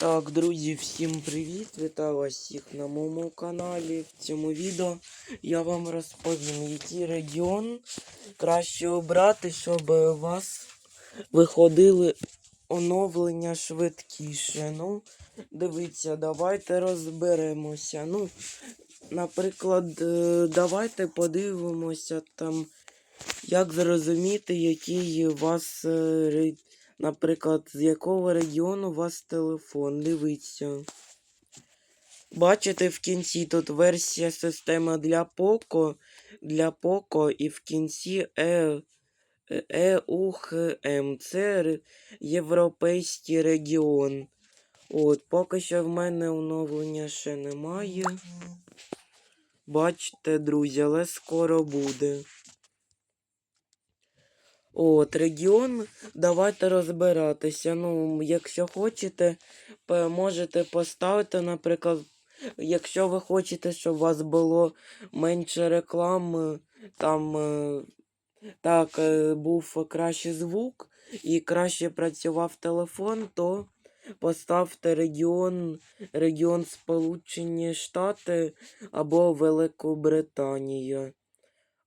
Так, друзі, всім привіт! Вітаю вас всіх на моєму каналі. В цьому відео я вам розповім, який регіон краще обрати, щоб у вас виходили оновлення швидкіше. Ну, дивіться, давайте розберемося. Ну, наприклад, е, давайте подивимося там, як зрозуміти, який у вас е, ре- Наприклад, з якого регіону у вас телефон? Дивіться. Бачите, в кінці тут версія системи для Poco, для Poco і в кінці E, EUHM. Це європейський регіон. От, поки що в мене оновлення ще немає. Бачите, друзі, але скоро буде. От, регіон, давайте розбиратися. Ну, якщо хочете, можете поставити, наприклад, якщо ви хочете, щоб у вас було менше реклами, там е, так, е, був кращий звук і краще працював телефон, то поставте регіон, регіон Сполучені Штати або Великобританія.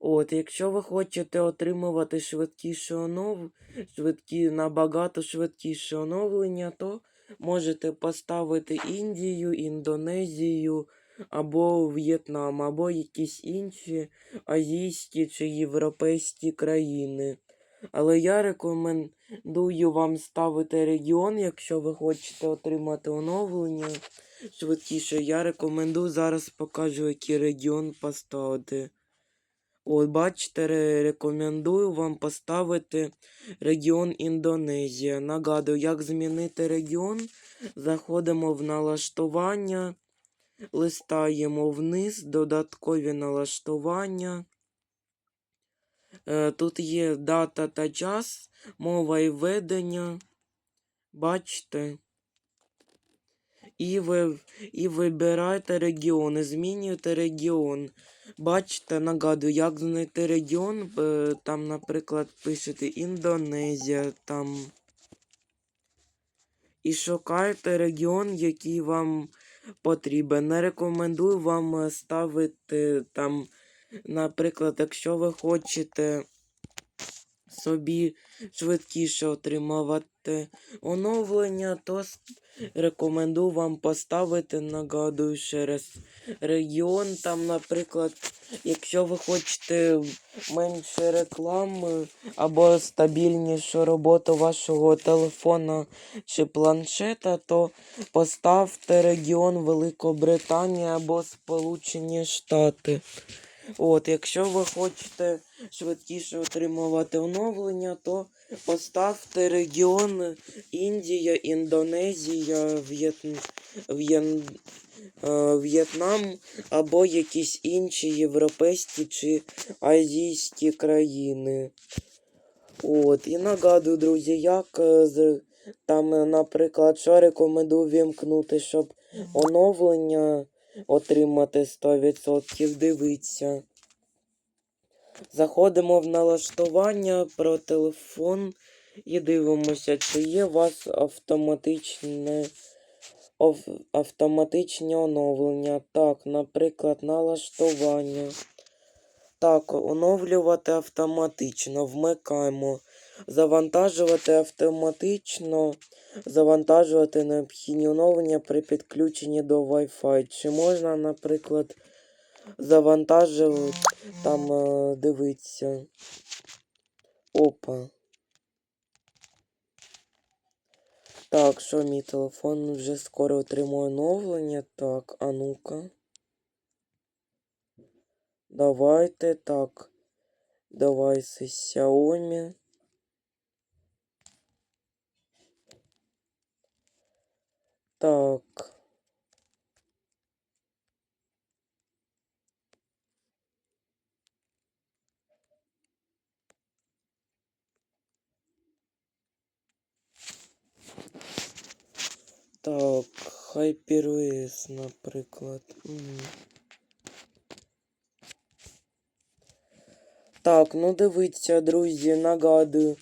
От, якщо ви хочете отримувати швидкіше онов... швидкі... набагато швидкіше оновлення, то можете поставити Індію, Індонезію або В'єтнам, або якісь інші азійські чи європейські країни. Але я рекомендую вам ставити регіон, якщо ви хочете отримати оновлення швидкіше. Я рекомендую зараз покажу, який регіон поставити. От, бачите, рекомендую вам поставити регіон Індонезія. Нагадую, як змінити регіон. Заходимо в налаштування, листаємо вниз, додаткові налаштування. Е, Тут є дата та час, мова і ведення. Бачите. І ви і вибирайте регіон, і змінюєте регіон. Бачите, нагадую, як знайти регіон. е, Там, наприклад, пишете Індонезія там. І шукайте регіон, який вам потрібен. Не рекомендую вам е, ставити там, наприклад, якщо ви хочете собі швидкіше отримувати оновлення, то рекомендую вам поставити, нагадую ще раз, регіон. Там, наприклад, якщо ви хочете менше реклами або стабільнішу роботу вашого телефона чи планшета, то поставте регіон Великобританія або Сполучені Штати. От, якщо ви хочете швидкіше отримувати оновлення, то поставте регіон Індія, Індонезія, В'єтн... В'єн... е, В'єтнам або якісь інші європейські чи азійські країни. От, і нагадую, друзі, як е, там, наприклад, що рекомендую вімкнути, щоб оновлення отримати 100%. Дивіться. Заходимо в налаштування про телефон і дивимося, чи є у вас автоматичне автоматичні оновлення. Так, наприклад, налаштування. Так, оновлювати автоматично. Вмикаємо. Завантажувати автоматично. Завантажувати необхідні оновлення при підключенні до Wi-Fi. Чи можна, наприклад, завантажувати там е, дивитися. Опа. Так, що мій телефон вже скоро отримує оновлення. Так, а ну-ка. Давайте так. Девайси Xiaomi. Так. Так, HyperOS, наприклад. Так, ну дивіться, друзі, нагадую.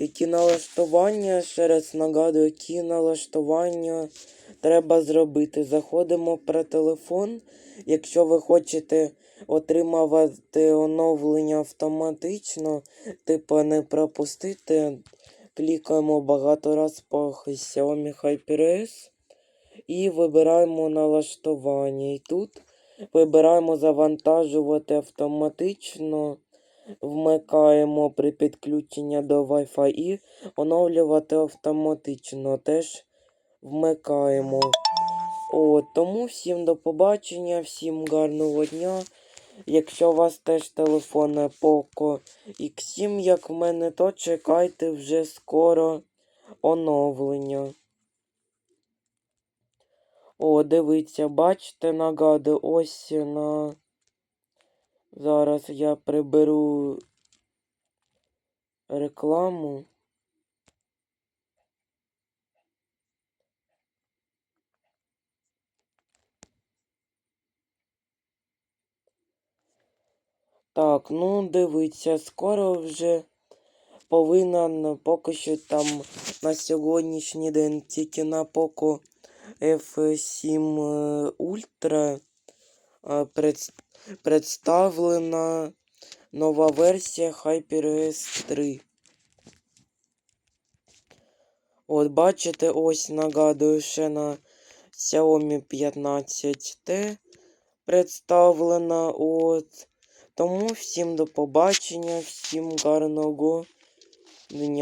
Які налаштування, ще раз нагадую, які налаштування треба зробити. Заходимо про телефон. Якщо ви хочете отримувати оновлення автоматично, типу не пропустити, клікаємо багато раз по Xiaomi HyperOS і вибираємо налаштування. І тут вибираємо завантажувати автоматично, вмикаємо при підключенні до Wi-Fi і оновлювати автоматично. Теж вмикаємо. О, тому всім до побачення, всім гарного дня. Якщо у вас теж телефон Poco X7, як в мене, то чекайте вже скоро оновлення. О, дивіться, бачите, нагадую, ось на. Зараз я приберу рекламу. Так, ну дивіться, скоро вже повинен поки що там на сьогоднішній день тільки на Poco F7 Ultra е, пред- представлена нова версія HyperOS 3. От бачите, ось нагадую, ще на Xiaomi 15T представлена. От. Тому всім до побачення, всім гарного дня.